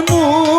মুখ